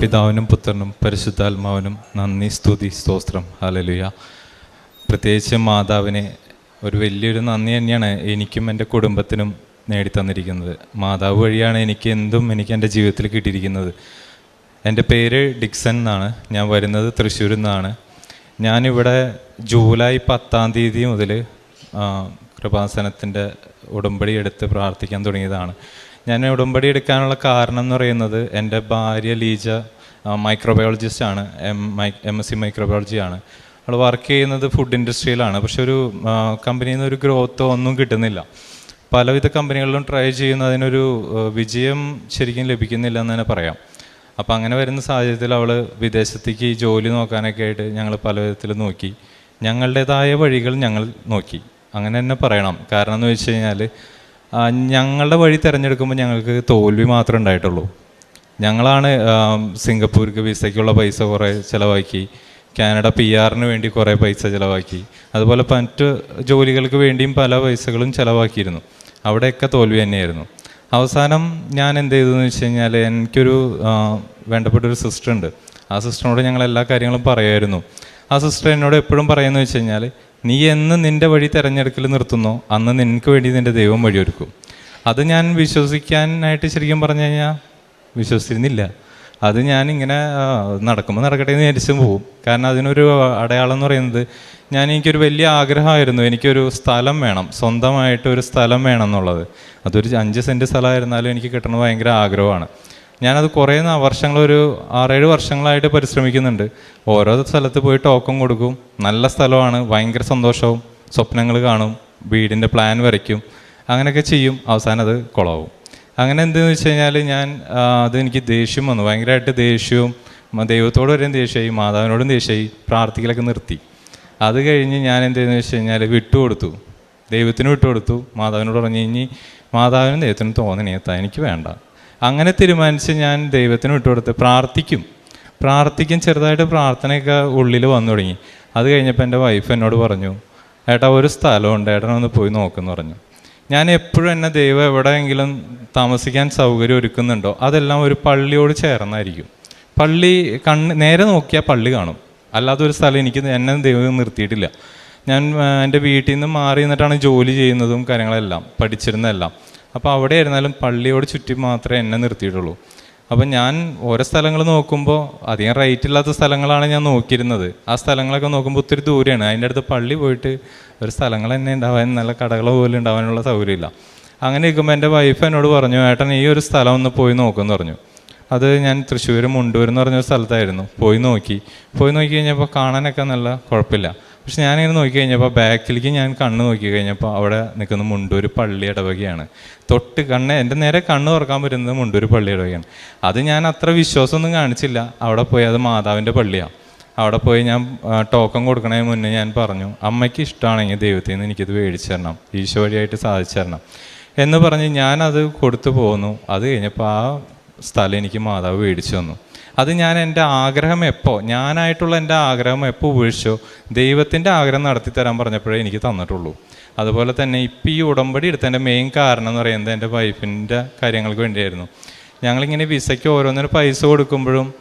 പിതാവിനും പുത്രനും പരിശുദ്ധാത്മാവിനും നന്ദി സ്തുതി സ്തോത്രം. ഹാലലുയ പ്രത്യേകിച്ച് മാതാവിനെ ഒരു വലിയൊരു നന്ദി തന്നെയാണ് എനിക്കും എന്റെ കുടുംബത്തിനും നേടിത്തന്നിരിക്കുന്നത്. മാതാവ് വഴിയാണ് എനിക്ക് എന്തും എനിക്ക് എന്റെ ജീവിതത്തിൽ കിട്ടിയിരിക്കുന്നത്. എന്റെ പേര് ഡിക്സൺ എന്നാണ്. ഞാൻ വരുന്നത് തൃശ്ശൂരിൽ നിന്നാണ്. ഞാനിവിടെ ജൂലൈ പത്താം തീയതി മുതൽ കൃപാസനത്തിന്റെ ഉടമ്പടി എടുത്ത് പ്രാർത്ഥിക്കാൻ തുടങ്ങിയതാണ്. ഞാൻ ഉടമ്പടി എടുക്കാനുള്ള കാരണം എന്ന് പറയുന്നത് എന്റെ ഭാര്യ ലീജ മൈക്രോബയോളജിസ്റ്റ് ആണ്. M my M S C microbiology ആണ്. അവൾ വർക്ക് ചെയ്യുന്നത് ഫുഡ് ഇൻഡസ്ട്രിയിലാണ് പക്ഷെ ഒരു കമ്പനിയിൽ നിന്ന് ഒരു ഗ്രോത്തോ ഒന്നും കിട്ടുന്നില്ല. പലവിധ കമ്പനികളിലും ട്രൈ ചെയ്യുന്നതിനൊരു അതിനൊരു വിജയം ശരിക്കും ലഭിക്കുന്നില്ല എന്ന് തന്നെ പറയാം. അപ്പോൾ അങ്ങനെ വരുന്ന സാഹചര്യത്തിൽ അവൾ വിദേശത്തേക്ക് ജോലി നോക്കാനൊക്കെ ആയിട്ട് ഞങ്ങൾ പല വിധത്തിൽ നോക്കി. ഞങ്ങളുടേതായ വഴികൾ ഞങ്ങൾ നോക്കി. അങ്ങനെ തന്നെ പറയണം. കാരണം എന്ന് വെച്ച് കഴിഞ്ഞാൽ ഞങ്ങളുടെ വഴി തിരഞ്ഞെടുക്കുമ്പോൾ ഞങ്ങൾക്ക് തോൽവി മാത്രമേ ഉണ്ടായിട്ടുള്ളൂ. ഞങ്ങളാണ് സിംഗപ്പൂർക്ക് വിസയ്ക്കുള്ള പൈസ കുറേ ചിലവാക്കി. കാനഡ പി ആറിന് വേണ്ടി കുറേ പൈസ ചിലവാക്കി. അതുപോലെ മറ്റ് ജോലികൾക്ക് വേണ്ടിയും പല പൈസകളും ചിലവാക്കിയിരുന്നു. അവിടെയൊക്കെ തോൽവി തന്നെയായിരുന്നു. അവസാനം ഞാൻ എന്ത് ചെയ്തതെന്ന് വെച്ച് കഴിഞ്ഞാൽ എനിക്കൊരു വേണ്ടപ്പെട്ടൊരു സിസ്റ്റർ ഉണ്ട്. ആ സിസ്റ്ററിനോട് ഞങ്ങൾ എല്ലാ കാര്യങ്ങളും പറയുമായിരുന്നു ആ സിസ്റ്റർ എന്നോട് എപ്പോഴും പറയുന്നത് വെച്ച് കഴിഞ്ഞാൽ നീ എന്ന് നിന്റെ വഴി തിരഞ്ഞെടുക്കൽ നിർത്തുന്നോ അന്ന് നിനക്ക് വേണ്ടി നിന്റെ ദൈവം വഴിയൊരുക്കും. അത് ഞാൻ വിശ്വസിക്കാനായിട്ട് ശരിക്കും പറഞ്ഞു കഴിഞ്ഞാൽ വിശ്വസിച്ചിരുന്നില്ല. അത് ഞാനിങ്ങനെ നടക്കുമ്പോൾ നടക്കട്ടെ എന്ന് വിചാരിച്ചു പോകും കാരണം അതിനൊരു അടയാളം എന്ന് പറയുന്നത് ഞാൻ എനിക്കൊരു വലിയ ആഗ്രഹമായിരുന്നു. എനിക്കൊരു സ്ഥലം വേണം. സ്വന്തമായിട്ട് ഒരു സ്ഥലം വേണം എന്നുള്ളത്. അതൊരു അഞ്ച് സെന്റ് സ്ഥലമായിരുന്നാലും എനിക്ക് കിട്ടണത് ഭയങ്കര ആഗ്രഹമാണ്. ഞാനത് കുറേ വർഷങ്ങളൊരു ആറേഴ് വർഷങ്ങളായിട്ട് പരിശ്രമിക്കുന്നുണ്ട്. ഓരോ സ്ഥലത്ത് പോയി ടോക്കൺ കൊടുക്കും. നല്ല സ്ഥലമാണ്. ഭയങ്കര സന്തോഷവും സ്വപ്നങ്ങൾ കാണും. വീടിന്റെ പ്ലാൻ വരയ്ക്കും. അങ്ങനെയൊക്കെ ചെയ്യും. അവസാനം അത് കുളവും. അങ്ങനെ എന്തെന്ന് വെച്ച് കഴിഞ്ഞാൽ ഞാൻ അതെനിക്ക് ദേഷ്യം വന്നു. ഭയങ്കരമായിട്ട് ദേഷ്യവും ദൈവത്തോട് വരെയും ദേഷ്യമായി മാതാവിനോടും ദേഷ്യമായി പ്രാർത്ഥിക്കലൊക്കെ നിർത്തി. അത് കഴിഞ്ഞ് ഞാൻ എന്തെന്ന് വെച്ച് കഴിഞ്ഞാൽ വിട്ടുകൊടുത്തു. ദൈവത്തിന് വിട്ടുകൊടുത്തു. മാതാവിനോട് പറഞ്ഞു ഇനി മാതാവിനും ദൈവത്തിനും തോന്നണേത്താ എനിക്ക് വേണ്ട. അങ്ങനെ തീരുമാനിച്ച് ഞാൻ ദൈവത്തിന് വിട്ടുകൊടുത്ത് പ്രാർത്ഥിക്കും. പ്രാർത്ഥിക്കും ചെറുതായിട്ട് പ്രാർത്ഥനയൊക്കെ ഉള്ളിൽ വന്നു തുടങ്ങി. അത് കഴിഞ്ഞപ്പോൾ എന്റെ വൈഫ് എന്നോട് പറഞ്ഞു ഏട്ടാ ഒരു സ്ഥലമുണ്ട്. ഏട്ടനൊന്ന് പോയി നോക്കുമെന്ന് പറഞ്ഞു. ഞാൻ എപ്പോഴും എന്നെ ദൈവം എവിടെയെങ്കിലും താമസിക്കാൻ സൗകര്യം ഒരുക്കുന്നുണ്ടോ? അതെല്ലാം ഒരു പള്ളിയോട് ചേർന്നായിരിക്കും. പള്ളി കണ്ണ് നേരെ നോക്കിയാൽ പള്ളി കാണും. അല്ലാതെ ഒരു സ്ഥലം എനിക്ക് എന്നെ ദൈവം നിർത്തിയിട്ടില്ല. ഞാൻ എന്റെ വീട്ടിൽ നിന്ന് മാറി നിന്നിട്ടാണ് ജോലി ചെയ്യുന്നതും കാര്യങ്ങളെല്ലാം പഠിച്ചിരുന്നതെല്ലാം. അപ്പോൾ അവിടെ ആയിരുന്നാലും പള്ളിയോട് ചുറ്റി മാത്രമേ എന്നെ നിർത്തിയിട്ടുള്ളൂ. അപ്പം ഞാൻ ഓരോ സ്ഥലങ്ങൾ നോക്കുമ്പോൾ അധികം റേറ്റ് ഇല്ലാത്ത സ്ഥലങ്ങളാണ് ഞാൻ നോക്കിയിരുന്നത്. ആ സ്ഥലങ്ങളൊക്കെ നോക്കുമ്പോൾ ഒത്തിരി ദൂരെയാണ്. അതിന്റെ അടുത്ത് പള്ളി പോയിട്ട് ഒരു സ്ഥലങ്ങൾ തന്നെ ഉണ്ടാവാൻ നല്ല കടകൾ പോലും ഉണ്ടാവാനുള്ള സൗകര്യമില്ല. അങ്ങനെ ഇരിക്കുമ്പോൾ എന്റെ വൈഫ് എന്നോട് പറഞ്ഞു ഏട്ടൻ ഈ ഒരു സ്ഥലം ഒന്ന് പോയി നോക്കുമെന്ന് പറഞ്ഞു. അത് ഞാൻ തൃശ്ശൂർ മുണ്ടൂർ എന്ന് പറഞ്ഞൊരു സ്ഥലത്തായിരുന്നു. പോയി നോക്കി. പോയി നോക്കി കഴിഞ്ഞപ്പോൾ കാണാനൊക്കെ നല്ല കുഴപ്പമില്ല. പക്ഷെ ഞാനിങ്ങനെ നോക്കി കഴിഞ്ഞപ്പോൾ ബാക്കിലേക്ക് ഞാൻ കണ്ണ് നോക്കി കഴിഞ്ഞപ്പോൾ അവിടെ നിൽക്കുന്ന മുണ്ടൂർ പള്ളി ഇടവകയാണ്. തൊട്ട് കണ്ണ് എന്റെ നേരെ കണ്ണ് തുറക്കാൻ പറ്റുന്നത് മുണ്ടൂർ പള്ളി ഇടവകയാണ്. അത് ഞാൻ അത്ര വിശ്വാസമൊന്നും കാണിച്ചില്ല. അവിടെ പോയി അത് മാതാവിന്റെ പള്ളിയാണ് അവിടെ പോയി ഞാൻ ടോക്കൺ കൊടുക്കണതിന് മുന്നേ ഞാൻ പറഞ്ഞു അമ്മയ്ക്ക് ഇഷ്ടമാണെങ്കിൽ ദൈവത്തിൽ നിന്ന് എനിക്കിത് മേടിച്ചു തരണം ഈശോ വഴിയായിട്ട് സാധിച്ചു തരണം എന്ന് പറഞ്ഞ് ഞാനത് കൊടുത്തു പോന്നു. അത് കഴിഞ്ഞപ്പോൾ ആ സ്ഥലം എനിക്ക് മാതാവ് മേടിച്ചു തന്നു. അത് ഞാൻ എന്റെ ആഗ്രഹം എപ്പോൾ ഞാനായിട്ടുള്ള എന്റെ ആഗ്രഹം എപ്പോൾ ഉപേക്ഷിച്ചോ ദൈവത്തിന്റെ ആഗ്രഹം നടത്തി തരാൻ പറഞ്ഞപ്പോഴേ എനിക്ക് തന്നിട്ടുള്ളൂ. അതുപോലെ തന്നെ ഇപ്പം ഈ ഉടമ്പടി എടുത്തതിന്റെ മെയിൻ കാരണം എന്ന് പറയുന്നത് എന്റെ വൈഫിന്റെ കാര്യങ്ങൾക്ക് വേണ്ടിയായിരുന്നു. ഞങ്ങളിങ്ങനെ വിസയ്ക്ക് ഓരോന്നിന് പൈസ കൊടുക്കുമ്പോഴും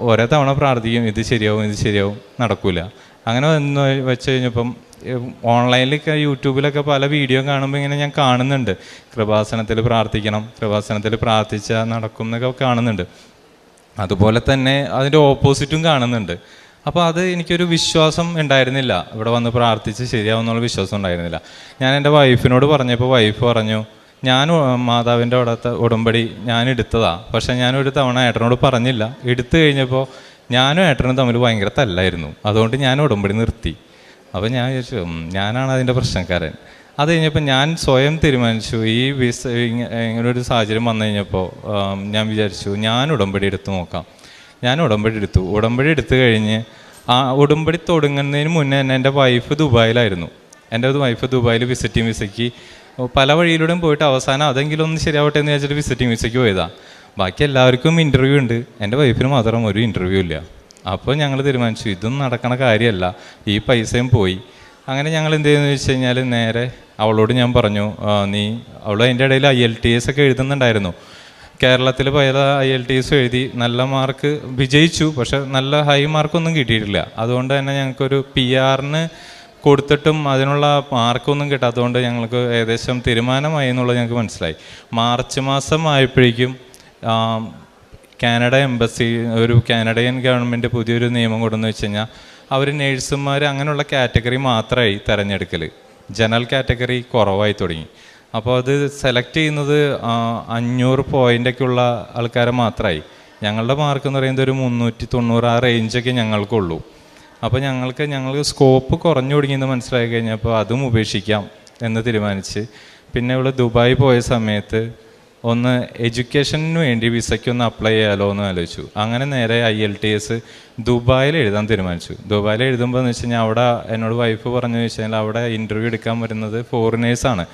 ഓരോ തവണ പ്രാർത്ഥിക്കും ഇത് ശരിയാവും ഇത് ശരിയാവും നടക്കില്ല അങ്ങനെ വന്ന് വെച്ച് കഴിഞ്ഞപ്പം ഓൺലൈനിലൊക്കെ യൂട്യൂബിലൊക്കെ പല വീഡിയോ കാണുമ്പോൾ ഇങ്ങനെ ഞാൻ കാണുന്നുണ്ട്. കൃപാസനത്തിൽ പ്രാർത്ഥിക്കണം കൃപാസനത്തിൽ പ്രാർത്ഥിച്ചാൽ നടക്കും എന്നൊക്കെ കാണുന്നുണ്ട്. അതുപോലെ തന്നെ അതിന്റെ ഓപ്പോസിറ്റും കാണുന്നുണ്ട്. അപ്പോൾ അത് എനിക്കൊരു വിശ്വാസം ഉണ്ടായിരുന്നില്ല. ഇവിടെ വന്ന് പ്രാർത്ഥിച്ച് ശരിയാവുന്നുള്ള വിശ്വാസം ഉണ്ടായിരുന്നില്ല. ഞാൻ എന്റെ വൈഫിനോട് പറഞ്ഞപ്പോൾ വൈഫ് പറഞ്ഞു ഞാൻ മാതാവിന്റെ അവിടുത്തെ ഉടമ്പടി ഞാൻ എടുത്തതാണ് പക്ഷേ ഞാനൊരു തവണ ഏട്ടനോട് പറഞ്ഞില്ല. എടുത്തു കഴിഞ്ഞപ്പോൾ ഞാനും ഏട്ടനും തമ്മിൽ ഭയങ്കര തല്ലായിരുന്നു. അതുകൊണ്ട് ഞാൻ ഉടമ്പടി നിർത്തി. അപ്പോൾ ഞാൻ വിചാരിച്ചു ഞാനാണ് അതിന്റെ പ്രശ്നക്കാരൻ. അത് കഴിഞ്ഞപ്പോൾ ഞാൻ സ്വയം തീരുമാനിച്ചു. ഈ വിസ ഇങ്ങ- ഇങ്ങനെ ഒരു സാഹചര്യം വന്നു കഴിഞ്ഞപ്പോൾ ഞാൻ വിചാരിച്ചു ഞാൻ ഉടമ്പടി എടുത്ത് നോക്കാം. ഞാൻ ഉടമ്പടി എടുത്തു. ഉടമ്പടി എടുത്തു കഴിഞ്ഞ് ആ ഉടമ്പടി തുടങ്ങുന്നതിന് മുന്നേ തന്നെ എന്റെ വൈഫ് ദുബായിലായിരുന്നു. എന്റെ വൈഫ് ദുബായിൽ വിസിറ്റിംഗ് വിസയ്ക്ക് പല വഴിയിലൂടെയും പോയിട്ട് അവസാനം അതെങ്കിലും ഒന്ന് ശരിയാവട്ടെ എന്ന് വിചാരിച്ചിട്ട് വിസിറ്റിംഗ് വിസയ്ക്ക് പോയതാണ് ബാക്കി എല്ലാവർക്കും ഇന്റർവ്യൂ ഉണ്ട്. എന്റെ വൈഫിന് മാത്രം ഒരു ഇന്റർവ്യൂ ഇല്ല. അപ്പോൾ ഞങ്ങൾ തീരുമാനിച്ചു ഇതൊന്നും നടക്കണ കാര്യമല്ല ഈ പൈസയും പോയി. അങ്ങനെ ഞങ്ങൾ എന്ത് ചെയ്യുന്നു വെച്ച് കഴിഞ്ഞാൽ നേരെ അവളോട് ഞാൻ പറഞ്ഞു നീ അവൾ അതിന്റെ ഇടയിൽ ഐ എൽ ടി എസ് ഒക്കെ എഴുതുന്നുണ്ടായിരുന്നു. കേരളത്തിൽ പല ഐ എൽ ടി എസ് എഴുതി നല്ല മാർക്ക് വിജയിച്ചു പക്ഷെ നല്ല ഹൈ മാർക്കൊന്നും കിട്ടിയിട്ടില്ല. അതുകൊണ്ട് തന്നെ ഞങ്ങൾക്കൊരു പി ആറിന് കൊടുത്തിട്ടും അതിനുള്ള മാർക്കൊന്നും കിട്ടാത്തതുകൊണ്ട് ഞങ്ങൾക്ക് ഏകദേശം തീരുമാനമായി എന്നുള്ളത് ഞങ്ങൾക്ക് മനസ്സിലായി. മാർച്ച് മാസം ആയപ്പോഴേക്കും കാനഡ എംബസി ഒരു കാനഡയൻ ഗവൺമെന്റ് പുതിയൊരു നിയമം കൊണ്ടെന്ന് വെച്ച് കഴിഞ്ഞാൽ അവർ നേഴ്സുമാർ അങ്ങനെയുള്ള കാറ്റഗറി മാത്രമായി തിരഞ്ഞെടുക്കൽ ജനറൽ കാറ്റഗറി കുറവായി തുടങ്ങി. അപ്പോൾ അത് സെലക്ട് ചെയ്യുന്നത് അഞ്ഞൂറ് പോയിന്റൊക്കെ ഉള്ള ആൾക്കാരെ മാത്രമായി ഞങ്ങളുടെ മാർക്ക് എന്ന് പറയുന്നത് ഒരു മുന്നൂറ്റി തൊണ്ണൂറ് ആ റേഞ്ചൊക്കെ ഞങ്ങൾക്കുള്ളൂ. അപ്പോൾ ഞങ്ങൾക്ക് ഞങ്ങൾക്ക് സ്കോപ്പ് കുറഞ്ഞു തുടങ്ങിയെന്ന് മനസ്സിലാക്കി കഴിഞ്ഞപ്പോൾ അതും ഉപേക്ഷിക്കാം എന്ന് തീരുമാനിച്ച്. പിന്നെ ഇവിടെ ദുബായി പോയ സമയത്ത് ഒന്ന് എഡ്യൂക്കേഷന് വേണ്ടി വിസയ്ക്ക് ഒന്ന് അപ്ലൈ ചെയ്യാലോ എന്ന് ആലോചിച്ചു. അങ്ങനെ നേരെ ഐ എൽ ടി എസ് ദുബായിൽ എഴുതാൻ തീരുമാനിച്ചു. ദുബായിൽ എഴുതുമ്പോൾ എന്ന് വെച്ച് കഴിഞ്ഞാൽ അവിടെ എന്നോട് വൈഫ് പറഞ്ഞു വെച്ച് കഴിഞ്ഞാൽ അവിടെ ഇന്റർവ്യൂ എടുക്കാൻ വരുന്നത് ഫോറിനേഴ്സാണ്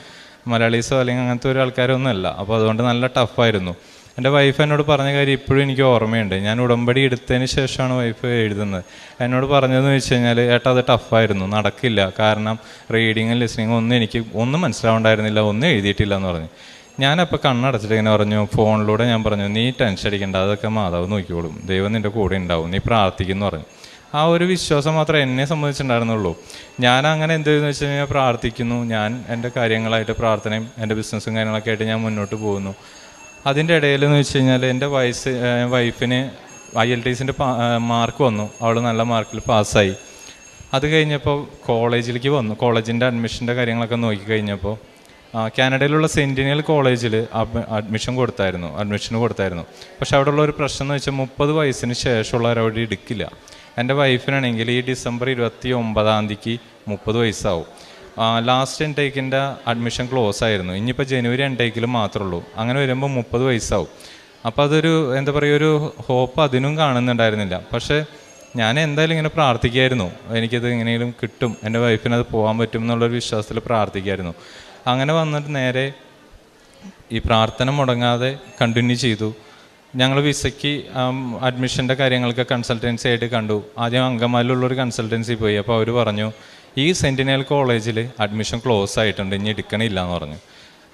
മലയാളീസോ അല്ലെങ്കിൽ അങ്ങനത്തെ ഒരു ആൾക്കാരൊന്നും അല്ല അപ്പോൾ അതുകൊണ്ട് നല്ല ടഫായിരുന്നു എന്റെ വൈഫ് എന്നോട് പറഞ്ഞ കാര്യം ഇപ്പോഴും എനിക്ക് ഓർമ്മയുണ്ട്. ഞാൻ ഉടമ്പടി എടുത്തതിന് ശേഷമാണ് വൈഫ് എഴുതുന്നത്. എന്നോട് പറഞ്ഞതെന്ന് വെച്ച് കഴിഞ്ഞാൽ ഏട്ടാ അത് ടഫായിരുന്നു നടക്കില്ല. കാരണം റീഡിങ്ങും ലിസണിങ്ങും ഒന്നും എനിക്ക് ഒന്നും മനസ്സിലാവുണ്ടായിരുന്നില്ല. ഒന്നും എഴുതിയിട്ടില്ല എന്ന് പറഞ്ഞു. ഞാനപ്പോൾ കണ്ണടച്ചിട്ട് ഇങ്ങനെ പറഞ്ഞു ഫോണിലൂടെ ഞാൻ പറഞ്ഞു നീ ടെൻഷൻ അടിക്കേണ്ട അതൊക്കെ മാതാവ് നോക്കിക്കോളും. ദൈവം നിന്റെ കൂടെ ഉണ്ടാവും നീ പ്രാർത്ഥിക്കുന്നു പറഞ്ഞു. ആ ഒരു വിശ്വാസം മാത്രമേ എന്നെ സംബന്ധിച്ചിട്ടുണ്ടായിരുന്നുള്ളൂ ഞാൻ അങ്ങനെ എന്ത് ചെയ്യുന്നു വെച്ച് കഴിഞ്ഞാൽ പ്രാർത്ഥിക്കുന്നു. ഞാൻ എന്റെ കാര്യങ്ങളായിട്ട് പ്രാർത്ഥനയും എന്റെ ബിസിനസ്സും കാര്യങ്ങളൊക്കെ ആയിട്ട് ഞാൻ മുന്നോട്ട് പോകുന്നു. അതിന്റെ ഇടയിൽ എന്ന് വെച്ച് കഴിഞ്ഞാൽ എന്റെ വയസ്സ് വൈഫിന് ഐ എൽ ടി സിന്റെ മാർക്ക് വന്നു. അവൾ നല്ല മാർക്കിൽ പാസ്സായി അത് കഴിഞ്ഞപ്പോൾ കോളേജിലേക്ക് വന്നു. കോളേജിന്റെ അഡ്മിഷന്റെ കാര്യങ്ങളൊക്കെ നോക്കി കഴിഞ്ഞപ്പോൾ കാനഡയിലുള്ള സെന്റിനിയൽ കോളേജിൽ അഡ്മിഷൻ കൊടുത്തായിരുന്നു അഡ്മിഷൻ കൊടുത്തായിരുന്നു. പക്ഷെ അവിടെയുള്ള ഒരു പ്രശ്നം എന്ന് വെച്ചാൽ മുപ്പത് വയസ്സിന് ശേഷമുള്ളവർ അവിടെ എടുക്കില്ല എന്റെ വൈഫിനാണെങ്കിൽ ഈ ഡിസംബർ ഇരുപത്തി ഒമ്പതാം തീയതിക്ക് മുപ്പത് വയസ്സാവും. ലാസ്റ്റ് എൻടേക്കിന്റെ അഡ്മിഷൻ ക്ലോസ് ആയിരുന്നു. ഇനിയിപ്പോൾ ജനുവരി എൻടേക്കിൽ മാത്രമേ ഉള്ളൂ അങ്ങനെ വരുമ്പോൾ മുപ്പത് വയസ്സാവും. അപ്പോൾ അതൊരു എന്താ പറയുക ഒരു ഹോപ്പ് അതിനും കാണുന്നുണ്ടായിരുന്നില്ല. പക്ഷേ ഞാൻ എന്തായാലും ഇങ്ങനെ പ്രാർത്ഥിക്കായിരുന്നു. എനിക്കത് എങ്ങനെയെങ്കിലും കിട്ടും. എന്റെ വൈഫിനത് പോകാൻ പറ്റും എന്നുള്ളൊരു വിശ്വാസത്തിൽ പ്രാർത്ഥിക്കായിരുന്നു. അങ്ങനെ വന്നിട്ട് നേരെ ഈ പ്രാർത്ഥന മുടങ്ങാതെ കണ്ടിന്യൂ ചെയ്തു. ഞങ്ങൾ വിസയ്ക്ക് അഡ്മിഷന്റെ കാര്യങ്ങൾക്ക് കൺസൾട്ടൻസി ആയിട്ട് കണ്ടു. ആദ്യം അങ്കമാലിലുള്ളൊരു കൺസൾട്ടൻസി പോയി. അപ്പോൾ അവർ പറഞ്ഞു ഈ സെന്റിനൽ കോളേജിൽ അഡ്മിഷൻ ക്ലോസ് ആയിട്ടുണ്ട്. ഇനി എടുക്കണില്ല എന്ന് പറഞ്ഞു.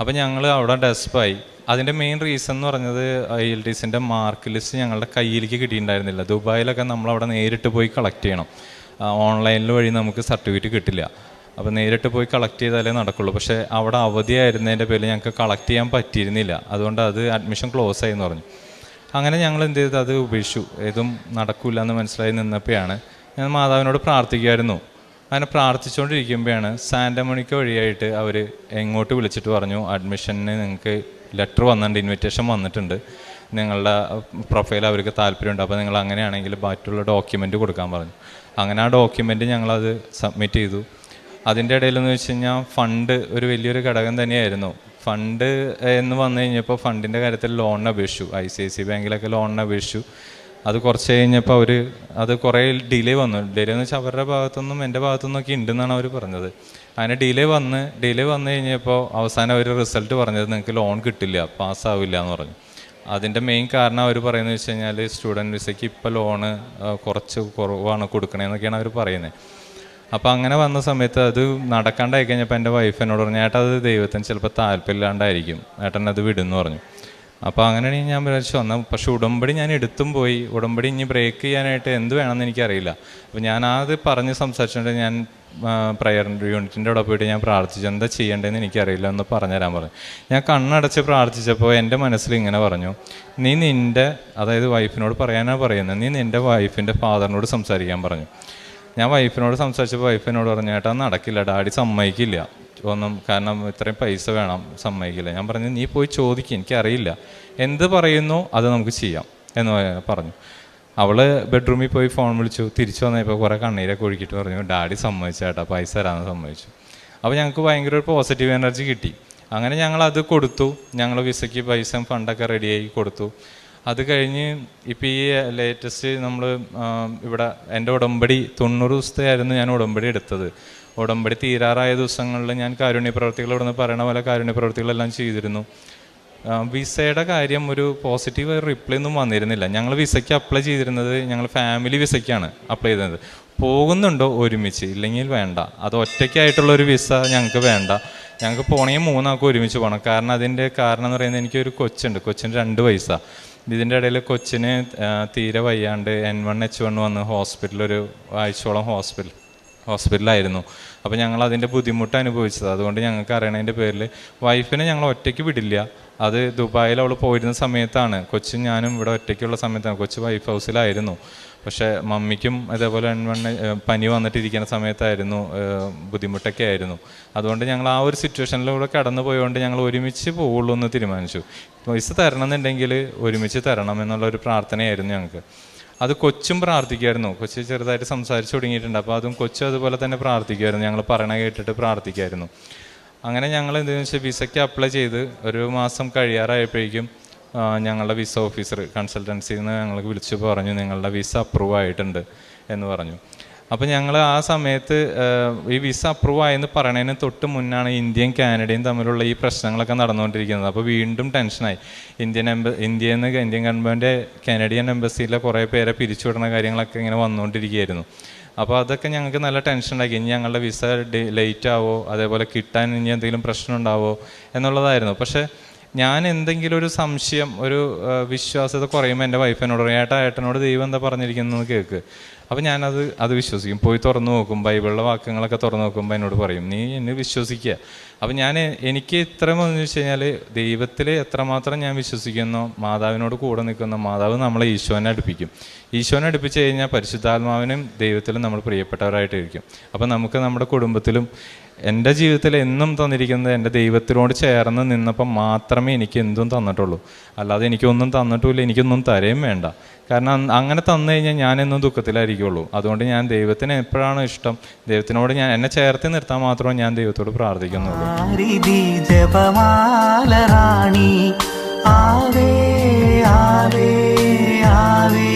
അപ്പോൾ ഞങ്ങൾ അവിടെ ഡെസ്പായി അതിന്റെ മെയിൻ റീസൺ എന്ന് പറഞ്ഞത് ഐ എൽ ടി സിന്റെ മാർക്ക് ലിസ്റ്റ് ഞങ്ങളുടെ കയ്യിലേക്ക് കിട്ടിയിട്ടുണ്ടായിരുന്നില്ല. ദുബായിലൊക്കെ നമ്മൾ അവിടെ നേരിട്ട് പോയി കളക്ട് ചെയ്യണം. ഓൺലൈനിൽ വഴി നമുക്ക് സർട്ടിഫിക്കറ്റ് കിട്ടില്ല. അപ്പോൾ നേരിട്ട് പോയി കളക്ട് ചെയ്താലേ നടക്കുള്ളൂ. പക്ഷേ അവിടെ അവധിയായിരുന്നതിന്റെ പേരിൽ ഞങ്ങൾക്ക് കളക്ട് ചെയ്യാൻ പറ്റിയിരുന്നില്ല. അതുകൊണ്ട് അത് അഡ്മിഷൻ ക്ലോസ് ആയി എന്ന് പറഞ്ഞു. അങ്ങനെ ഞങ്ങൾ എന്ത് ചെയ്തു? അത് ഉപേക്ഷിച്ചു. ഏതും നടക്കില്ല എന്ന് മനസ്സിലായി നിന്നപ്പോഴാണ് ഞാൻ മാതാവിനോട് പ്രാർത്ഥിക്കുമായിരുന്നു. അങ്ങനെ പ്രാർത്ഥിച്ചുകൊണ്ടിരിക്കുമ്പോഴാണ് സാന്റമണിക്ക വഴിയായിട്ട് അവർ എങ്ങോട്ട് വിളിച്ചിട്ട് പറഞ്ഞു അഡ്മിഷന് നിങ്ങൾക്ക് ലെറ്റർ വന്നിട്ടുണ്ട് ഇൻവിറ്റേഷൻ വന്നിട്ടുണ്ട്. നിങ്ങളുടെ പ്രൊഫൈൽ അവർക്ക് താല്പര്യമുണ്ട്. അപ്പോൾ നിങ്ങൾ അങ്ങനെയാണെങ്കിൽ ബാറ്റുള്ള ഡോക്യുമെന്റ് കൊടുക്കാൻ പറഞ്ഞു. അങ്ങനെ ആ ഡോക്യുമെന്റ് ഞങ്ങളത് സബ്മിറ്റ് ചെയ്തു. അതിന്റെ ഇടയിലെന്ന് വെച്ച് കഴിഞ്ഞാൽ ഫണ്ട് ഒരു വലിയൊരു ഘടകം തന്നെയായിരുന്നു. ഫണ്ട് എന്ന് വന്നു കഴിഞ്ഞപ്പോൾ ഫണ്ടിന്റെ കാര്യത്തിൽ ലോണിന് അപേക്ഷിച്ചു. ഐ സി ഐ സി ബാങ്കിലൊക്കെ ലോണിന് അപേക്ഷിച്ചു. അത് കുറച്ച് കഴിഞ്ഞപ്പോൾ അവർ അത് കുറേ ഡിലേ വന്നു. ഡിലേ എന്ന് വെച്ചാൽ അവരുടെ ഭാഗത്തുനിന്നും എന്റെ ഭാഗത്തുനിന്നും ഒക്കെ ഉണ്ടെന്നാണ് അവർ പറഞ്ഞത്. അങ്ങനെ ഡിലേ വന്ന് ഡിലേ വന്നു കഴിഞ്ഞപ്പോൾ അവസാനം അവർ റിസൾട്ട് പറഞ്ഞത് നിങ്ങൾക്ക് ലോൺ കിട്ടില്ല പാസ്സാവില്ല എന്ന് പറഞ്ഞു. അതിന്റെ മെയിൻ കാരണം അവർ പറയുന്നത് വെച്ച് കഴിഞ്ഞാൽ സ്റ്റുഡന്റ് വിസയ്ക്ക് ഇപ്പോൾ ലോണ് കുറച്ച് കുറവാണ് കൊടുക്കണേന്നൊക്കെയാണ് അവർ പറയുന്നത്. അപ്പോൾ അങ്ങനെ വന്ന സമയത്ത് അത് നടക്കാണ്ടായി കഴിഞ്ഞപ്പോൾ എന്റെ വൈഫ് പറഞ്ഞു ഏട്ടാ അത് ദൈവത്തിന് ചിലപ്പോൾ താല്പര്യമില്ലാണ്ടായിരിക്കും. ഏട്ടൻ അത് വിടുന്നു പറഞ്ഞു. അപ്പോൾ അങ്ങനെയാണെങ്കിൽ ഞാൻ വിചാരിച്ചു വന്നു പക്ഷെ ഉടമ്പടി ഞാൻ എടുത്തും പോയി. ഉടമ്പടി ഇനി ബ്രേക്ക് ചെയ്യാനായിട്ട് എന്ത് വേണമെന്ന് എനിക്കറിയില്ല. അപ്പോൾ ഞാൻ അത് പറഞ്ഞ് സംസാരിച്ചുകൊണ്ട് ഞാൻ പ്രയർ യൂണിറ്റിന്റെ അവിടെ പോയിട്ട് ഞാൻ പ്രാർത്ഥിച്ചു എന്താ ചെയ്യേണ്ടതെന്ന് എനിക്കറിയില്ല എന്ന് പറഞ്ഞുതരാൻ പറഞ്ഞു. ഞാൻ കണ്ണടച്ച് പ്രാർത്ഥിച്ചപ്പോൾ എന്റെ മനസ്സിൽ ഇങ്ങനെ പറഞ്ഞു നീ നിന്റെ അതായത് വൈഫിനോട് പറയാനാണ് പറയുന്നത് നീ നിന്റെ വൈഫിന്റെ ഫാദറിനോട് സംസാരിക്കാൻ പറഞ്ഞു. ഞാൻ വൈഫിനോട് സംസാരിച്ചപ്പോൾ വൈഫ് എന്നോട് പറഞ്ഞു ചേട്ടാ നടക്കില്ല. ഡാഡി സമ്മതിക്കില്ല. ഒന്നും കാരണം ഇത്രയും പൈസ വേണം സമ്മതിക്കില്ല. ഞാൻ പറഞ്ഞു നീ പോയി ചോദിക്കും എനിക്കറിയില്ല. എന്ത് പറയുന്നു അത് നമുക്ക് ചെയ്യാം. എന്ന് പറഞ്ഞു. അവൾ ബെഡ്റൂമിൽ പോയി ഫോൺ വിളിച്ചു. തിരിച്ചു വന്നപ്പോൾ കുറേ കണ്ണീരൊക്കെ ഒഴുക്കിയിട്ട് പറഞ്ഞു ഡാഡി സമ്മതിച്ചേട്ടാ പൈസ തരാമെന്ന് സമ്മതിച്ചു. അപ്പോൾ ഞങ്ങൾക്ക് ഭയങ്കര ഒരു പോസിറ്റീവ് എനർജി കിട്ടി. അങ്ങനെ ഞങ്ങൾ അത് കൊടുത്തു. ഞങ്ങൾ വിസയ്ക്ക് പൈസ ഫണ്ടൊക്കെ റെഡിയായി കൊടുത്തു. അത് കഴിഞ്ഞ് ഇപ്പം ഈ ലേറ്റസ്റ്റ് നമ്മൾ ഇവിടെ എന്റെ ഉടമ്പടി തൊണ്ണൂറ് ദിവസത്തെ ആയിരുന്നു ഞാൻ ഉടമ്പടി എടുത്തത്. ഉടമ്പടി തീരാറായ ദിവസങ്ങളിൽ ഞാൻ കാരുണ്യ പ്രവർത്തികൾ ഇവിടെ നിന്ന് പറയണ പോലെ കാരുണ്യ പ്രവർത്തികളെല്ലാം ചെയ്തിരുന്നു വിസയുടെ കാര്യം ഒരു പോസിറ്റീവ് റിപ്ലൈ ഒന്നും വന്നിരുന്നില്ല. ഞങ്ങൾ വിസയ്ക്ക് അപ്ലൈ ചെയ്തിരുന്നത് ഞങ്ങൾ ഫാമിലി വിസയ്ക്കാണ് അപ്ലൈ ചെയ്തത് പോകുന്നുണ്ടോ ഒരുമിച്ച്? ഇല്ലെങ്കിൽ വേണ്ട. അത് ഒറ്റയ്ക്കായിട്ടുള്ള ഒരു വിസ ഞങ്ങൾക്ക് വേണ്ട. ഞങ്ങൾക്ക് പോകണമെങ്കിൽ മൂന്നാൾക്ക് ഒരുമിച്ച് പോകണം. കാരണം അതിന്റെ കാരണം എന്ന് പറയുന്നത് എനിക്കൊരു കൊച്ചുണ്ട്. കൊച്ചിന് രണ്ട് വയസ്സാണ് ഇതിന്റെ ഇടയിൽ കൊച്ചിന് തീരെ വയ്യാണ്ട് എൻ വൺ എച്ച് വൺ വന്ന് ഹോസ്പിറ്റലിൽ ഒരു ആഴ്ചയോളം ഹോസ്പിറ്റൽ ഹോസ്പിറ്റലായിരുന്നു അപ്പോൾ ഞങ്ങൾ അതിന്റെ ബുദ്ധിമുട്ട് അനുഭവിച്ചത്. അതുകൊണ്ട് ഞങ്ങൾക്ക് അറിയണതിന്റെ പേരിൽ വൈഫിനെ ഞങ്ങൾ ഒറ്റയ്ക്ക് വിടില്ല. അത് ദുബായിൽ അവൾ പോയിരുന്ന സമയത്താണ്. കൊച്ചും ഞാനും ഇവിടെ ഒറ്റയ്ക്കുള്ള സമയത്താണ്. കൊച്ചു വൈഫ് ഹൗസിലായിരുന്നു പക്ഷേ മമ്മിക്കും അതേപോലെ എൺവണ്ണ പനി വന്നിട്ടിരിക്കുന്ന സമയത്തായിരുന്നു ബുദ്ധിമുട്ടൊക്കെ ആയിരുന്നു. അതുകൊണ്ട് ഞങ്ങൾ ആ ഒരു സിറ്റുവേഷനിലൂടെ കടന്നു പോയതുകൊണ്ട് ഞങ്ങൾ ഒരുമിച്ച് പോവുള്ളൂ എന്ന് തീരുമാനിച്ചു. പൈസ തരണം എന്നുണ്ടെങ്കിൽ ഒരുമിച്ച് തരണം എന്നുള്ള ഒരു പ്രാർത്ഥനയായിരുന്നു ഞങ്ങൾക്ക്. അത് കൊച്ചും പ്രാർത്ഥിക്കുമായിരുന്നു. കൊച്ചു ചെറുതായിട്ട് സംസാരിച്ചു തുടങ്ങിയിട്ടുണ്ട്. അപ്പോൾ അതും കൊച്ചും അതുപോലെ തന്നെ പ്രാർത്ഥിക്കുമായിരുന്നു. ഞങ്ങൾ പറയണ കേട്ടിട്ട് പ്രാർത്ഥിക്കുമായിരുന്നു. അങ്ങനെ ഞങ്ങൾ എന്തെന്ന് വെച്ചാൽ വിസയ്ക്ക് അപ്ലൈ ചെയ്ത് ഒരു മാസം കഴിയാറായപ്പോഴേക്കും ഞങ്ങളുടെ വിസ ഓഫീസർ കൺസൾട്ടൻസിയിൽ നിന്ന് ഞങ്ങൾക്ക് വിളിച്ചു പറഞ്ഞു നിങ്ങളുടെ വിസ അപ്രൂവ് ആയിട്ടുണ്ട് എന്ന് പറഞ്ഞു. അപ്പോൾ ഞങ്ങൾ ആ സമയത്ത് ഈ വിസ അപ്രൂവ് ആയെന്ന് പറയണതിന് തൊട്ട് മുന്നാണ് ഇന്ത്യയും കാനഡയും തമ്മിലുള്ള ഈ പ്രശ്നങ്ങളൊക്കെ നടന്നുകൊണ്ടിരിക്കുന്നത്. അപ്പോൾ വീണ്ടും ടെൻഷനായി. ഇന്ത്യൻ എംബ ഇന്ത്യയിൽ നിന്ന് ഇന്ത്യൻ ഗവൺമെന്റ് കാനഡിയൻ എംബസിയിലെ കുറേ പേരെ പിരിച്ചുവിടുന്ന കാര്യങ്ങളൊക്കെ ഇങ്ങനെ വന്നുകൊണ്ടിരിക്കുകയായിരുന്നു. അപ്പോൾ അതൊക്കെ ഞങ്ങൾക്ക് നല്ല ടെൻഷൻ ഉണ്ടാക്കി ഇനി ഞങ്ങളുടെ വിസ ലേറ്റ് ആവോ അതേപോലെ കിട്ടാൻ ഇനി എന്തെങ്കിലും പ്രശ്നം ഉണ്ടാവോ എന്നുള്ളതായിരുന്നു. പക്ഷേ ഞാൻ എന്തെങ്കിലും ഒരു സംശയം ഒരു വിശ്വാസത കുറയുമ്പോൾ എന്റെ വൈഫിനോട് ഏട്ടാ ഏട്ടനോട് ദൈവം എന്താ പറഞ്ഞിരിക്കുന്നത് കേൾക്ക് അപ്പോൾ ഞാനത് അത് വിശ്വസിക്കും. പോയി തുറന്നു നോക്കും ബൈബിളിലെ വാക്കുകളൊക്കെ തുറന്നു നോക്കുമ്പോൾ എന്നോട് പറയും നീ എന്നെ വിശ്വസിക്കുക. അപ്പോൾ ഞാൻ എനിക്ക് ഇത്ര എന്ന് വെച്ച് കഴിഞ്ഞാൽ ദൈവത്തിൽ എത്രമാത്രം ഞാൻ വിശ്വസിക്കുന്നു മാതാവിനോട് കൂടെ നിൽക്കുന്ന മാതാവ് നമ്മളെ ഈശോനെ അടുപ്പിക്കും. ഈശോനെ അടുപ്പിച്ച് കഴിഞ്ഞാൽ പരിശുദ്ധാത്മാവിനും ദൈവത്തിലും നമ്മൾ പ്രിയപ്പെട്ടവരായിട്ടിരിക്കും. അപ്പോൾ നമുക്ക് നമ്മുടെ കുടുംബത്തിലും എന്റെ ജീവിതത്തിൽ എന്നും തന്നിരിക്കുന്നത് എന്റെ ദൈവത്തിനോട് ചേർന്ന് നിന്നപ്പം മാത്രമേ എനിക്ക് എന്തും തന്നിട്ടുള്ളൂ. അല്ലാതെ എനിക്കൊന്നും തന്നിട്ടുമില്ല എനിക്കൊന്നും തരയും വേണ്ട. കാരണം അങ്ങനെ തന്നു കഴിഞ്ഞാൽ ഞാൻ എന്നും ദുഃഖത്തിലായിരിക്കുള്ളൂ. അതുകൊണ്ട് ഞാൻ ദൈവത്തിന് എപ്പോഴാണ് ഇഷ്ടം ദൈവത്തിനോട് ഞാൻ എന്നെ ചേർത്ത് നിർത്താൻ മാത്രമേ ഞാൻ ദൈവത്തോട് പ്രാർത്ഥിക്കുന്നുള്ളൂ. ആവേ ആവേ ആവേ